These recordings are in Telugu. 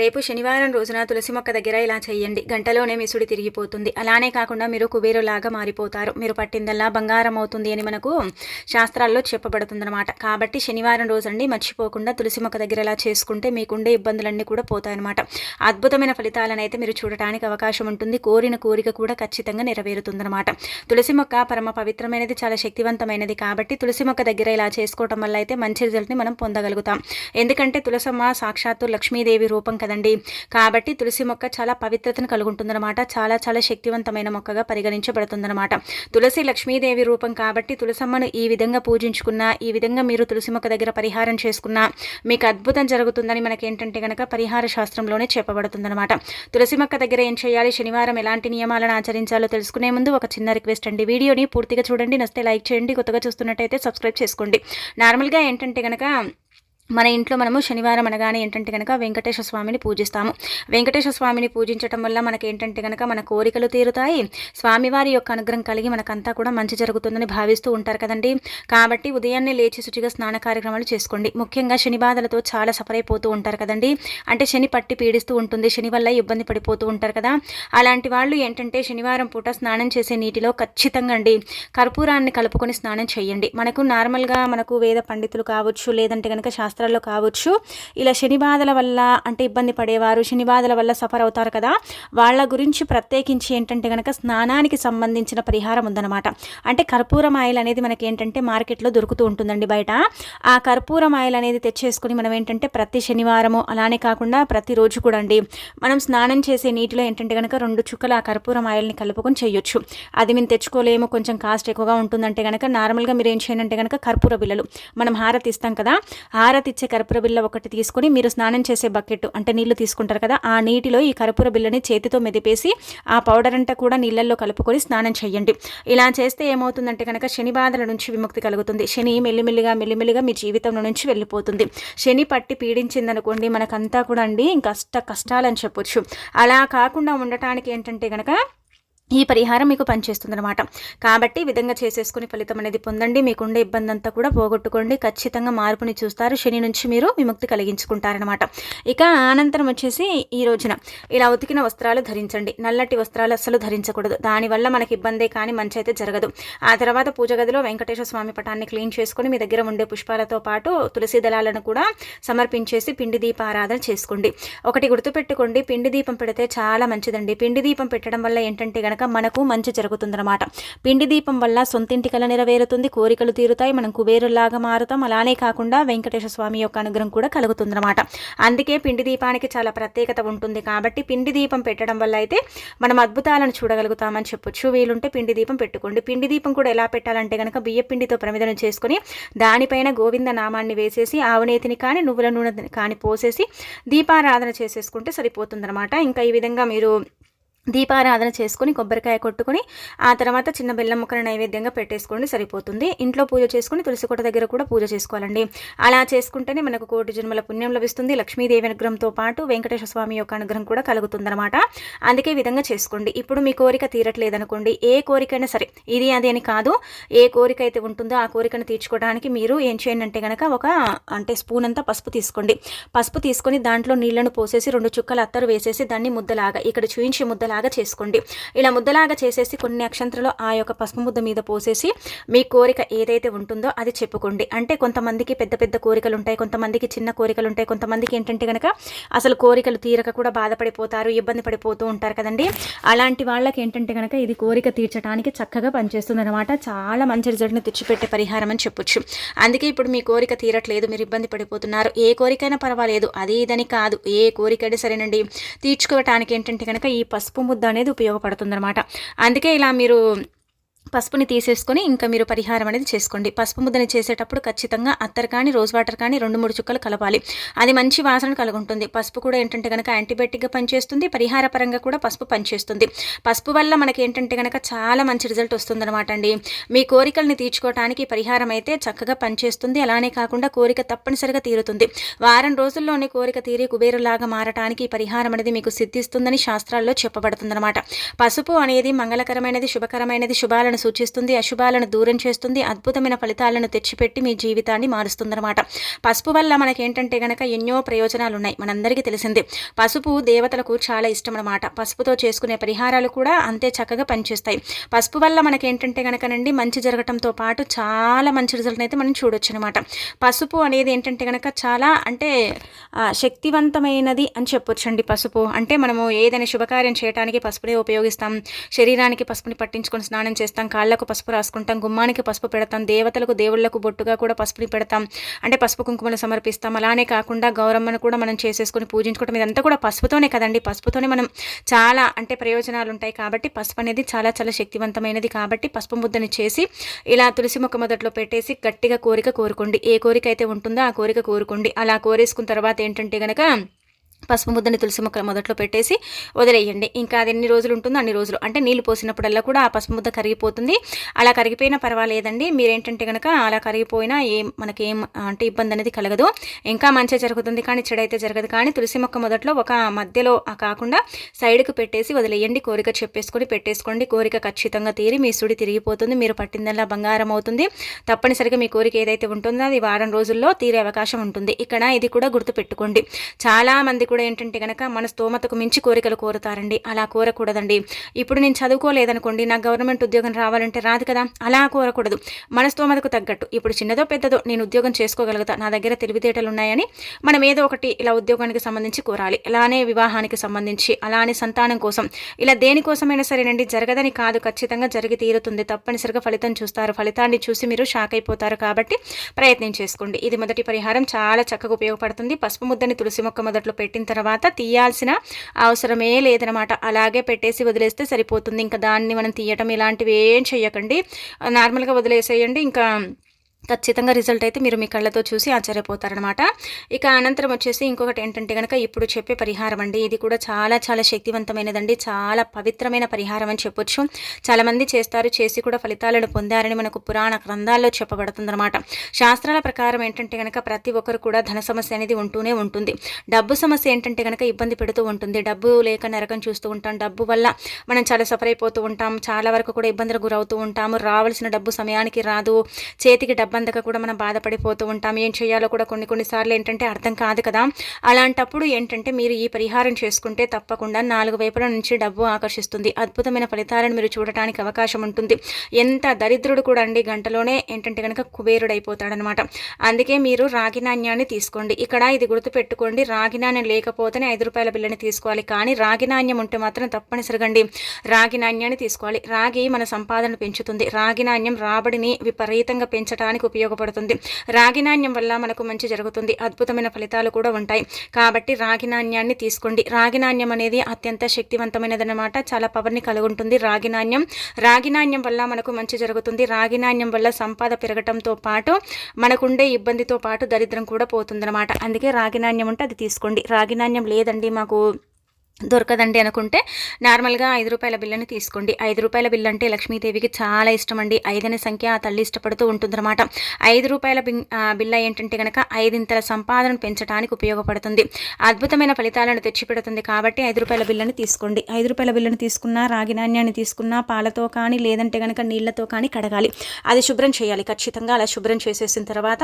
రేపు శనివారం రోజున తులసి మొక్క దగ్గర ఇలా చేయండి. గంటలోనే మిసుడి తిరిగిపోతుంది. అలానే కాకుండా మీరు కుబేరులాగా మారిపోతారు. మీరు పట్టిందల్లా బంగారం అవుతుంది అని మనకు శాస్త్రాల్లో చెప్పబడుతుందన్నమాట. కాబట్టి శనివారం రోజండి మర్చిపోకుండా తులసి మొక్క దగ్గర ఇలా చేసుకుంటే మీకుండే ఇబ్బందులన్నీ కూడా పోతాయన్నమాట. అద్భుతమైన ఫలితాలను అయితే మీరు చూడటానికి అవకాశం ఉంటుంది. కోరిన కోరిక కూడా ఖచ్చితంగా నెరవేరుతుందన్నమాట. తులసి మొక్క పరమ పవిత్రమైనది చాలా శక్తివంతమైనది కాబట్టి తులసి మొక్క దగ్గర ఇలా చేసుకోవటం వల్ల అయితే మంచి రిజల్ట్ని మనం పొందగలుగుతాం. ఎందుకంటే తులసమ్మ సాక్షాత్తు లక్ష్మీదేవి రూపం కదండి. కాబట్టి తులసి మొక్క చాలా పవిత్రతను కలుగుంటుందన్నమాట. చాలా చాలా శక్తివంతమైన మొక్కగా పరిగణించబడుతుందన్నమాట. తులసి లక్ష్మీదేవి రూపం కాబట్టి తులసమ్మను ఈ విధంగా పూజించుకున్న ఈ విధంగా మీరు తులసి మొక్క దగ్గర పరిహారం చేసుకున్నా మీకు అద్భుతం జరుగుతుందని మనకి ఏంటంటే కనుక పరిహార శాస్త్రంలోనే చెప్పబడుతుందన్నమాట. తులసి మొక్క దగ్గర ఏం చేయాలి? శనివారం ఎలాంటి నియమాలను ఆచరించాలో తెలుసుకునే ముందు ఒక చిన్న రిక్వెస్ట్ అండి. వీడియోని పూర్తిగా చూడండి. నస్తే లైక్ చేయండి. కొత్తగా చూస్తున్నట్టయితే సబ్స్క్రైబ్ చేసుకోండి. నార్మల్గా ఏంటంటే కనుక మన ఇంట్లో మనము శనివారం అనగానే ఏంటంటే కనుక వెంకటేశ్వర స్వామిని పూజిస్తాము. వెంకటేశ్వర స్వామిని పూజించడం వల్ల మనకి ఏంటంటే కనుక మన కోరికలు తీరుతాయి. స్వామివారి యొక్క అనుగ్రహం కలిగి మనకంతా కూడా మంచి జరుగుతుందని భావిస్తూ ఉంటారు కదండి. కాబట్టి ఉదయాన్నే లేచి శుచిగా స్నాన కార్యక్రమాలు చేసుకోండి. ముఖ్యంగా శని బాధలతో చాలా సఫర్ అయిపోతూ ఉంటారు కదండి. అంటే శని పట్టి పీడిస్తూ ఉంటుంది. శని వల్ల ఇబ్బంది పడిపోతూ ఉంటారు కదా. అలాంటి వాళ్ళు ఏంటంటే శనివారం పూట స్నానం చేసే నీటిలో ఖచ్చితంగా అండి కర్పూరాన్ని కలుపుకొని స్నానం చేయండి. మనకు నార్మల్గా మనకు వేద పండితులు కావచ్చు లేదంటే కనుక శాస్త్ర శాస్త్రాల్లో కావచ్చు. ఇలా శని బాధల వల్ల అంటే ఇబ్బంది పడేవారు శని బాధల వల్ల సఫర్ అవుతారు కదా. వాళ్ళ గురించి ప్రత్యేకించి ఏంటంటే కనుక స్నానానికి సంబంధించిన పరిహారం ఉందన్నమాట. అంటే కర్పూరం ఆయిల్ అనేది మనకి ఏంటంటే మార్కెట్లో దొరుకుతూ ఉంటుందండి బయట. ఆ కర్పూరం ఆయిల్ అనేది తెచ్చేసుకుని మనం ఏంటంటే ప్రతి శనివారము అలానే కాకుండా ప్రతిరోజు కూడా అండి మనం స్నానం చేసే నీటిలో ఏంటంటే కనుక రెండు చుక్కలు ఆ కర్పూరం ఆయిల్ని కలుపుకొని చేయొచ్చు. అది మేము తెచ్చుకోలేము కొంచెం కాస్ట్ ఎక్కువగా ఉంటుందంటే కనుక నార్మల్గా మీరు ఏం చేయండి అంటే కనుక కర్పూర బిల్లలు మనం హారతి ఇస్తాం కదా. హారతి ఇచ్చే కర్పూర బిల్ల ఒకటి తీసుకొని మీరు స్నానం చేసే బకెట్ అంటే నీళ్ళు తీసుకుంటారు కదా ఆ నీటిలో ఈ కర్పూర బిల్లని చేతితో మెదిపేసి ఆ పౌడర్ అంతా కూడా నీళ్ళల్లో కలుపుకొని స్నానం చేయండి. ఇలా చేస్తే ఏమవుతుందంటే కనుక శని బాధల నుంచి విముక్తి కలుగుతుంది. శని మెల్లిమెల్లిగా మెల్లిమెల్లిగా మీ జీవితంలో నుంచి వెళ్ళిపోతుంది. శని పట్టి పీడించిందనుకోండి మనకంతా కూడా అండి కష్ట కష్టాలని చెప్పొచ్చు. అలా కాకుండా ఉండటానికి ఏంటంటే కనుక ఈ పరిహారం మీకు పనిచేస్తుందన్నమాట. కాబట్టి ఈ విధంగా చేసేసుకుని ఫలితం అనేది పొందండి. మీకుండే ఇబ్బంది అంతా కూడా పోగొట్టుకోండి. ఖచ్చితంగా మార్పుని చూస్తారు. శని నుంచి మీరు విముక్తి కలిగించుకుంటారనమాట ఇక అనంతరం వచ్చేసి ఈ రోజున ఇలా ఉతికిన వస్త్రాలు ధరించండి. నల్లటి వస్త్రాలు అస్సలు ధరించకూడదు. దానివల్ల మనకి ఇబ్బందే కానీ మంచి అయితే జరగదు. ఆ తర్వాత పూజ గదిలో వెంకటేశ్వర స్వామి పటాన్ని క్లీన్ చేసుకుని మీ దగ్గర ఉండే పుష్పాలతో పాటు తులసి దళాలను కూడా సమర్పించేసి పిండి దీపారాధన చేసుకోండి. ఒకటి గుర్తుపెట్టుకోండి. పిండి దీపం పెడితే చాలా మంచిదండి. పిండి దీపం పెట్టడం వల్ల ఏంటంటే గనక మనకు మంచి జరుగుతుందన్నమాట. పిండి దీపం వల్ల సొంతింటి కల నెరవేరుతుంది కోరికలు తీరుతాయి మనం కుబేరులాగా మారుతాం. అలానే కాకుండా వెంకటేశ్వర స్వామి యొక్క అనుగ్రహం కూడా కలుగుతుందన్నమాట. అందుకే పిండి దీపానికి చాలా ప్రత్యేకత ఉంటుంది కాబట్టి పిండి దీపం పెట్టడం వల్ల అయితే మనం అద్భుతాలను చూడగలుగుతామని చెప్పొచ్చు. వీలుంటే పిండి దీపం పెట్టుకోండి. పిండి దీపం కూడా ఎలా పెట్టాలంటే కనుక బియ్య పిండితో ప్రమిదనం చేసుకుని దానిపైన గోవింద నామాన్ని వేసేసి ఆవునేతిని కానీ నువ్వుల నూనె కానీ పోసేసి దీపారాధన చేసేసుకుంటే సరిపోతుందన్నమాట. ఇంకా ఈ విధంగా మీరు దీపారాధన చేసుకుని కొబ్బరికాయ కొట్టుకుని ఆ తర్వాత చిన్న బెల్లం ముక్కను నైవేద్యంగా పెట్టేసుకోండి సరిపోతుంది. ఇంట్లో పూజ చేసుకుని తులసి కోట దగ్గర కూడా పూజ చేసుకోవాలండి. అలా చేసుకుంటేనే మనకు కోటి జన్మల పుణ్యం లభిస్తుంది. లక్ష్మీదేవి అనుగ్రహంతో పాటు వెంకటేశ్వర స్వామి యొక్క అనుగ్రహం కూడా కలుగుతుందన్నమాట. అందుకే విధంగా చేసుకోండి. ఇప్పుడు మీ కోరిక తీరట్లేదనుకోండి. ఏ కోరికైనా సరే ఇది అది అని కాదు. ఏ కోరిక అయితే ఉంటుందో ఆ కోరికను తీర్చుకోవడానికి మీరు ఏం చేయండి అంటే కనుక ఒక అంటే స్పూన్ అంతా పసుపు తీసుకోండి. పసుపు తీసుకొని దాంట్లో నీళ్ళను పోసేసి రెండు చుక్కలు అత్తరు వేసేసి దాన్ని ముద్దలాగా ఇక్కడ చూయించి ముద్దలాగా ముద్దలాగా చేసుకోండి. ఇలా ముద్దలాగా చేసేసి కొన్ని అక్షంతలు ఆ యొక్క పసుపు ముద్ద మీద పోసేసి మీ కోరిక ఏదైతే ఉంటుందో అది చెప్పుకోండి. అంటే కొంతమందికి పెద్ద పెద్ద కోరికలు ఉంటాయి కొంతమందికి చిన్న కోరికలు ఉంటాయి కొంతమందికి ఏంటంటే కనుక అసలు కోరికలు తీరక కూడా బాధపడిపోతారు ఇబ్బంది పడిపోతూ ఉంటారు కదండి. అలాంటి వాళ్ళకి ఏంటంటే కనుక ఇది కోరిక తీర్చడానికి చక్కగా పనిచేస్తుంది అనమాట చాలా మంచి రిజల్ట్ని తెచ్చిపెట్టే పరిహారం అని చెప్పొచ్చు. అందుకే ఇప్పుడు మీ కోరిక తీరట్లేదు మీరు ఇబ్బంది పడిపోతున్నారు. ఏ కోరికైనా పర్వాలేదు అది ఇదని కాదు. ఏ కోరికైనా సరేనండి. తీర్చుకోవటానికి ఏంటంటే కనుక ఈ పసుపు ముద్ద అనేది ఉపయోగపడుతుందన్నమాట. అందుకే ఇలా మీరు పసుపుని తీసేసుకొని ఇంకా మీరు పరిహారం అనేది చేసుకోండి. పసుపు ముద్దని చేసేటప్పుడు ఖచ్చితంగా అత్తర్ కానీ రోజ్ వాటర్ కానీ రెండు మూడు చుక్కలు కలపాలి. అది మంచి వాసన కలుగుంటుంది. పసుపు కూడా ఏంటంటే కనుక యాంటీబయాటిక్గా పనిచేస్తుంది. పరిహార పరంగా కూడా పసుపు పనిచేస్తుంది. పసుపు వల్ల మనకి ఏంటంటే కనుక చాలా మంచి రిజల్ట్ వస్తుందన్నమాట అండి. మీ కోరికల్ని తీర్చుకోవటానికి పరిహారం అయితే చక్కగా పనిచేస్తుంది. అలానే కాకుండా కోరిక తప్పనిసరిగా తీరుతుంది. వారం రోజుల్లోనే కోరిక తీరి కుబేరులాగా మారటానికి పరిహారం అనేది మీకు సిద్ధిస్తుందని శాస్త్రాల్లో చెప్పబడుతుందన్నమాట. పసుపు అనేది మంగళకరమైనది శుభకరమైనది శుభాలను సూచిస్తుంది. అశుభాలను దూరం చేస్తుంది. అద్భుతమైన ఫలితాలను తెచ్చిపెట్టి మీ జీవితాన్ని మారుస్తుందన్నమాట. పసుపు వల్ల మనకేంటంటే గనక ఎన్నో ప్రయోజనాలు ఉన్నాయి మనందరికీ తెలిసిందే. పసుపు దేవతలకు చాలా ఇష్టం అనమాట పసుపుతో చేసుకునే పరిహారాలు కూడా అంతే చక్కగా పనిచేస్తాయి. పసుపు వల్ల మనకేంటంటే గనకనండి మంచి జరగటంతో పాటు చాలా మంచి రిజల్ట్ అయితే మనం చూడొచ్చు అనమాట పసుపు అనేది ఏంటంటే గనక చాలా అంటే శక్తివంతమైనది అని చెప్పొచ్చండి పసుపు. అంటే మనము ఏదైనా శుభకార్యం చేయడానికి పసుపునే ఉపయోగిస్తాం. శరీరానికి పసుపుని పట్టించుకొని స్నానం చేస్తాం. కాళ్ళకు పసుపు రాసుకుంటాం గుమ్మానికి పసుపు పెడతాం దేవతలకు దేవుళ్ళకు బొట్టుగా కూడా పసుపుని పెడతాం. అంటే పసుపు కుంకుమలు సమర్పిస్తాం. అలానే కాకుండా గౌరమ్మను కూడా మనం చేసేసుకొని పూజించుకోవడం ఇదంతా కూడా పసుపుతోనే కదండి. పసుపుతోనే మనం చాలా అంటే ప్రయోజనాలు ఉంటాయి కాబట్టి పసుపు అనేది చాలా చాలా శక్తివంతమైనది కాబట్టి పసుపు ముద్దని చేసి ఇలా తులసి మొక్క మొదట్లో పెట్టేసి గట్టిగా కోరిక కోరుకోండి. ఏ కోరిక అయితే ఉంటుందో ఆ కోరిక కోరుకోండి. అలా కోరేసుకున్న తర్వాత ఏంటంటే కనుక పసుపు ముద్దని తులసి మొక్కల మొదట్లో పెట్టేసి వదిలేయండి. ఇంకా అది ఎన్ని రోజులు ఉంటుందో అన్ని రోజులు. అంటే నీళ్ళు పోసినప్పుడల్లా కూడా ఆ పసుపు ముద్ద కరిగిపోతుంది. అలా కరిగిపోయినా పర్వాలేదండి. మీరేంటంటే కనుక అలా కరిగిపోయినా ఏం మనకి ఏం అంటే ఇబ్బంది అనేది కలగదు. ఇంకా మంచి జరుగుతుంది కానీ చెడైతే జరగదు. కానీ తులసి మొక్క మొదట్లో ఒక మధ్యలో కాకుండా సైడ్కి పెట్టేసి వదిలేయండి. కోరిక చెప్పేసుకొని పెట్టేసుకోండి. కోరిక ఖచ్చితంగా తీరి మీ సుడి తిరిగిపోతుంది. మీరు పట్టిందల్లా బంగారం అవుతుంది. తప్పనిసరిగా మీ కోరిక ఏదైతే ఉంటుందో అది వారం రోజుల్లో తీరే అవకాశం ఉంటుంది. ఇక్కడ ఇది కూడా గుర్తుపెట్టుకోండి. చాలామంది కూడా ఏంటంటే కనుక మన స్తోమతకు మించి కోరికలు కోరుతారండి. అలా కోరకూడదండి. ఇప్పుడు నేను చదువుకోలేదనుకోండి నాకు గవర్నమెంట్ ఉద్యోగం రావాలంటే రాదు కదా అలా కోరకూడదు. మన స్తోమతకు తగ్గట్టు. ఇప్పుడు చిన్నదో పెద్దదో నేను ఉద్యోగం చేసుకోగలుగుతా నా దగ్గర తెలివితేటలు ఉన్నాయని మనం ఏదో ఒకటి ఇలా ఉద్యోగానికి సంబంధించి కోరాలి. అలానే వివాహానికి సంబంధించి అలానే సంతానం కోసం. ఇలా దేనికోసమైనా సరేనండి జరగదని కాదు ఖచ్చితంగా జరిగి తీరుతుంది. తప్పనిసరిగా ఫలితం చూస్తారు. ఫలితాన్ని చూసి మీరు షాక్ అయిపోతారు కాబట్టి ప్రయత్నం చేసుకోండి. ఇది మొదటి పరిహారం. చాలా చక్కగా ఉపయోగపడుతుంది. పసుపు ముద్దని తులసి మొక్క మొదట్లో పెట్టిన పెట్టిన తర్వాత తీయాల్సిన అవసరమే లేదనమాట అలాగే పెట్టేసి వదిలేస్తే సరిపోతుంది. ఇంకా దాన్ని మనం తీయటం ఇలాంటివి ఏం చెయ్యకండి. నార్మల్గా వదిలేసేయండి. ఇంకా ఖచ్చితంగా రిజల్ట్ అయితే మీరు మీ కళ్ళతో చూసి ఆశ్చర్యపోతారనమాట ఇక అనంతరం వచ్చేసి ఇంకొకటి ఏంటంటే కనుక ఇప్పుడు చెప్పే పరిహారం అండి. ఇది కూడా చాలా చాలా శక్తివంతమైనదండి. చాలా పవిత్రమైన పరిహారం అని చెప్పొచ్చు. చాలామంది చేస్తారు చేసి కూడా ఫలితాలను పొందారని మనకు పురాణ గ్రంథాల్లో చెప్పబడుతుందన్నమాట. శాస్త్రాల ప్రకారం ఏంటంటే కనుక ప్రతి ఒక్కరు కూడా ధన సమస్య అనేది ఉంటూనే ఉంటుంది. డబ్బు సమస్య ఏంటంటే కనుక ఇబ్బంది పెడుతూ ఉంటుంది. డబ్బు లేక నరకం చూస్తూ ఉంటాం. డబ్బు వల్ల మనం చాలా సఫర్ అయిపోతూ ఉంటాం. చాలా వరకు కూడా ఇబ్బందులకు గురవుతూ ఉంటాము. రావాల్సిన డబ్బు సమయానికి రాదు. చేతికి డబ్బు డబ్బందక కూడా మనం బాధపడిపోతూ ఉంటాం. ఏం చేయాలో కూడా కొన్ని కొన్నిసార్లు ఏంటంటే అర్థం కాదు కదా. అలాంటప్పుడు ఏంటంటే మీరు ఈ పరిహారం చేసుకుంటే తప్పకుండా నాలుగు వైపుల నుంచి డబ్బు ఆకర్షిస్తుంది. అద్భుతమైన ఫలితాలను మీరు చూడటానికి అవకాశం ఉంటుంది. ఎంత దరిద్రుడు కూడా అండి గంటలోనే ఏంటంటే కనుక కుబేరుడైపోతాడనమాట. అందుకే మీరు రాగి నాణ్యాన్ని తీసుకోండి. ఇక్కడ ఇది గుర్తుపెట్టుకోండి. రాగి నాణ్యం లేకపోతేనే ఐదు రూపాయల బిల్లని తీసుకోవాలి. కానీ రాగి నాణ్యం ఉంటే మాత్రం తప్పనిసరిగా అండి రాగి నాణ్యాన్ని తీసుకోవాలి. రాగి మన సంపాదన పెంచుతుంది. రాగి నాణ్యం రాబడిని విపరీతంగా పెంచడానికి మనకు ఉపయోగపడుతుంది. రాగి నాణ్యం వల్ల మనకు మంచి జరుగుతుంది. అద్భుతమైన ఫలితాలు కూడా ఉంటాయి. కాబట్టి రాగి నాణ్యాన్ని తీసుకోండి. రాగి నాణ్యం అనేది అత్యంత శక్తివంతమైనదన్నమాట. చాలా పవర్ని కలిగి ఉంటుంది రాగి నాణ్యం. రాగి నాణ్యం వల్ల మనకు మంచి జరుగుతుంది. రాగి నాణ్యం వల్ల సంపాద పెరగటంతో పాటు మనకుండే ఇబ్బందితో పాటు దరిద్రం కూడా పోతుందన్నమాట. అందుకే రాగి నాణ్యం ఉంటే అది తీసుకోండి. రాగి నాణ్యం లేదండి మాకు దొరకదండి అనుకుంటే నార్మల్గా ఐదు రూపాయల బిల్లని తీసుకోండి. ఐదు రూపాయల బిల్లు అంటే లక్ష్మీదేవికి చాలా ఇష్టం అండి ఐదనే సంఖ్య ఆ తల్లి ఇష్టపడుతూ ఉంటుందన్నమాట. ఐదు రూపాయల బిల్ల ఏంటంటే కనుక ఐదింతల సంపాదన పెంచడానికి ఉపయోగపడుతుంది. అద్భుతమైన ఫలితాలను తెచ్చిపెడుతుంది కాబట్టి ఐదు రూపాయల బిల్లని తీసుకోండి. ఐదు రూపాయల బిల్లని తీసుకున్నా రాగి నాణ్యాన్ని తీసుకున్నా పాలతో కానీ లేదంటే కనుక నీళ్ళతో కానీ కడగాలి. అది శుభ్రం చేయాలి. ఖచ్చితంగా అలా శుభ్రం చేసేసిన తర్వాత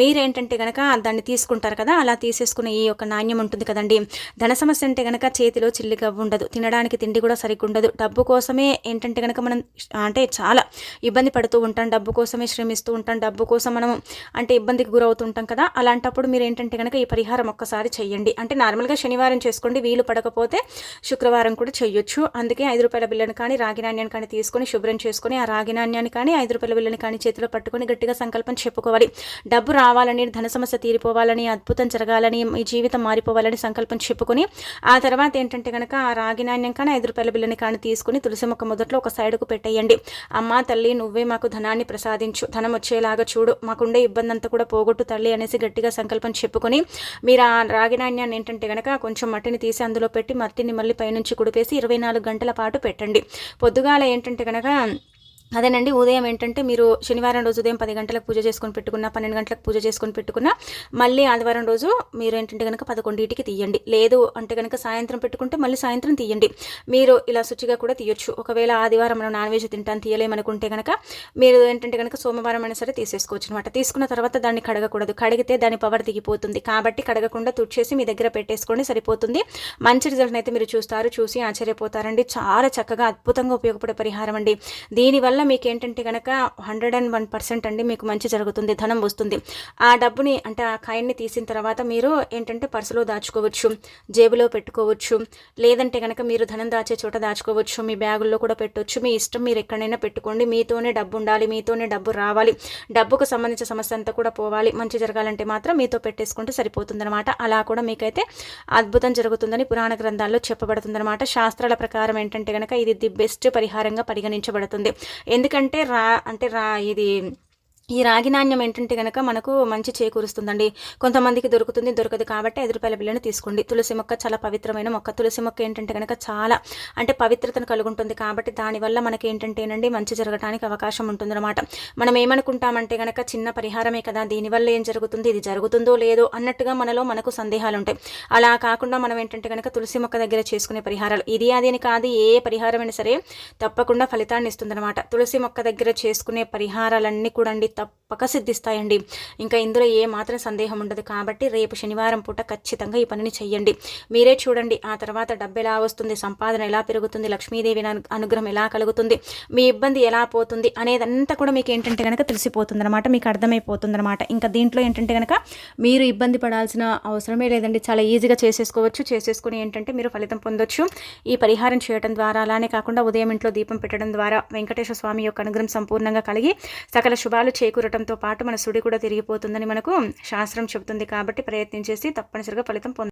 మీరేంటంటే కనుక దాన్ని తీసుకుంటారు కదా అలా తీసేసుకునే ఈ యొక్క నాణ్యం ఉంటుంది కదండి. ధన సమస్య అంటే కనుక చేతిలో చిల్లిగా ఉండదు. తినడానికి తిండి కూడా సరిగ్గా ఉండదు డబ్బు కోసమే ఏంటంటే కనుక మనం అంటే చాలా ఇబ్బంది పడుతూ ఉంటాం. డబ్బు కోసమే శ్రమిస్తూ ఉంటాం. డబ్బు కోసం మనం అంటే ఇబ్బందికి గురవుతుంటాం కదా. అలాంటప్పుడు మీరు ఏంటంటే కనుక ఈ పరిహారం ఒక్కసారి చేయండి అంటే నార్మల్గా శనివారం చేసుకోండి. వీలు పడకపోతే శుక్రవారం కూడా చేయొచ్చు అందుకే ఐదు రూపాయల బిల్లను కానీ రాగి నాణ్యాన్ని కానీ తీసుకొని శుభ్రం చేసుకొని ఆ రాగి నాణ్యాన్ని కానీ ఐదు రూపాయల బిల్లని కానీ చేతిలో పట్టుకొని గట్టిగా సంకల్పం చెప్పుకోవాలి. డబ్బు రావాలని ధన సమస్య తీరిపోవాలని అద్భుతం జరగాలని మీ జీవితం మారిపోవాలని సంకల్పం చెప్పుకొని ఆ తర్వాత ఏంటంటే కనుక ఆ రాగి నాణ్యం కానీ ఐదు రూపాయల బిల్లని కానీ తీసుకుని తులసి మొక్క మొదట్లో ఒక సైడ్కు పెట్టేయండి. అమ్మ తల్లి నువ్వే మాకు ధనాన్ని ప్రసాదించు. ధనం వచ్చేలాగా చూడు. మాకుండే ఇబ్బంది అంతా కూడా పోగొట్టు తల్లి అనేసి గట్టిగా సంకల్పం చెప్పుకొని మీరు ఆ రాగి నాణ్యాన్ని ఏంటంటే కనుక కొంచెం మట్టిని తీసి అందులో పెట్టి మట్టిని మళ్ళీ పైనుంచి కుడిపేసి ఇరవై నాలుగు గంటల పాటు పెట్టండి. పొద్దుగాల ఏంటంటే కనుక అదేనండి ఉదయం ఏంటంటే మీరు శనివారం రోజు ఉదయం పది గంటలకు పూజ చేసుకొని పెట్టుకున్న పన్నెండు గంటలకు పూజ చేసుకొని పెట్టుకున్న మళ్ళీ ఆదివారం రోజు మీరు ఏంటంటే కనుక పదకొండింటికి తీయండి. లేదు అంటే కనుక సాయంత్రం పెట్టుకుంటే మళ్ళీ సాయంత్రం తీయండి. మీరు ఇలా శుచిగా కూడా తీయొచ్చు. ఒకవేళ ఆదివారం మనం నాన్ వెజ్ తింటాను తీయలేమనుకుంటే కనుక మీరు ఏంటంటే కనుక సోమవారం అయినా సరే తీసేసుకోవచ్చు అనమాట తీసుకున్న తర్వాత దాన్ని కడగకూడదు. కడిగితే దాని పవర్ దిగిపోతుంది. కాబట్టి కడగకుండా తుడిచేసి మీ దగ్గర పెట్టేసుకోండి సరిపోతుంది. మంచి రిజల్ట్ అయితే మీరు చూస్తారు చూసి ఆశ్చర్యపోతారండి. చాలా చక్కగా అద్భుతంగా ఉపయోగపడే పరిహారం అండి. దీనివల్ల వల్ల మీకు ఏంటంటే కనుక హండ్రెడ్ అండ్ వన్ పర్సెంట్ అండి మీకు మంచి జరుగుతుంది ధనం వస్తుంది. ఆ డబ్బుని అంటే ఆ కాయిన్ని తీసిన తర్వాత మీరు ఏంటంటే పర్సులో దాచుకోవచ్చు జేబులో పెట్టుకోవచ్చు లేదంటే కనుక మీరు ధనం దాచే చోట దాచుకోవచ్చు మీ బ్యాగుల్లో కూడా పెట్టవచ్చు మీ ఇష్టం మీరు ఎక్కడైనా పెట్టుకోండి మీతోనే డబ్బు ఉండాలి మీతోనే డబ్బు రావాలి డబ్బుకు సంబంధించిన సమస్య అంతా కూడా పోవాలి మంచి జరగాలంటే మాత్రం మీతో పెట్టేసుకుంటే సరిపోతుందనమాట అలా కూడా మీకైతే అద్భుతం జరుగుతుందని పురాణ గ్రంథాల్లో చెప్పబడుతుందనమాట శాస్త్రాల ప్రకారం ఏంటంటే కనుక ఇది ది బెస్ట్ పరిహారంగా పరిగణించబడుతుంది. ఎందుకంటే రా అంటే రా ఇది ఈ రాగి నాణ్యం ఏంటంటే కనుక మనకు మంచి చేకూరుస్తుందండి. కొంతమందికి దొరుకుతుంది దొరకదు కాబట్టి ఐదు రూపాయల బిల్లును తీసుకోండి. తులసి మొక్క చాలా పవిత్రమైన మొక్క. తులసి మొక్క ఏంటంటే కనుక చాలా అంటే పవిత్రతను కలుగుంటుంది కాబట్టి దానివల్ల మనకి ఏంటంటేనండి మంచి జరగడానికి అవకాశం ఉంటుందన్నమాట. మనం ఏమనుకుంటామంటే కనుక చిన్న పరిహారమే కదా దీనివల్ల ఏం జరుగుతుంది ఇది జరుగుతుందో లేదో అన్నట్టుగా మనలో మనకు సందేహాలు ఉంటాయి అలా కాకుండా మనం ఏంటంటే కనుక తులసి మొక్క దగ్గర చేసుకునే పరిహారాలు. ఇది అదేని కాదు ఏ పరిహారమైనా సరే తప్పకుండా ఫలితాన్ని ఇస్తుందన్నమాట. తులసి మొక్క దగ్గర చేసుకునే పరిహారాలన్నీ కూడా అండి తప్పక సిద్ధిస్తాయండి. ఇంకా ఇందులో ఏ మాత్రం సందేహం ఉండదు. కాబట్టి రేపు శనివారం పూట ఖచ్చితంగా ఈ పనిని చెయ్యండి. మీరే చూడండి. ఆ తర్వాత డబ్బు ఎలా వస్తుంది? సంపాదన ఎలా పెరుగుతుంది? లక్ష్మీదేవి అనుగ్రహం ఎలా కలుగుతుంది? మీ ఇబ్బంది ఎలా పోతుంది? అనేదంతా కూడా మీకు ఏంటంటే కనుక తెలిసిపోతుంది అనమాట మీకు అర్థమైపోతుంది అనమాట ఇంకా దీంట్లో ఏంటంటే కనుక మీరు ఇబ్బంది పడాల్సిన అవసరమే లేదండి. చాలా ఈజీగా చేసేసుకోవచ్చు. చేసేసుకుని ఏంటంటే మీరు ఫలితం పొందొచ్చు. ఈ పరిహారం చేయడం ద్వారా అలానే కాకుండా ఉదయం ఇంట్లో దీపం పెట్టడం ద్వారా వెంకటేశ్వర స్వామి యొక్క అనుగ్రహం సంపూర్ణంగా కలిగి సకల శుభాలు చే చేకూరటంతో పాటు మన సుడి కూడా తిరిగిపోతుందని మనకు శాస్త్రం చెబుతుంది కాబట్టి ప్రయత్నం చేసి తప్పనిసరిగా ఫలితం పొంద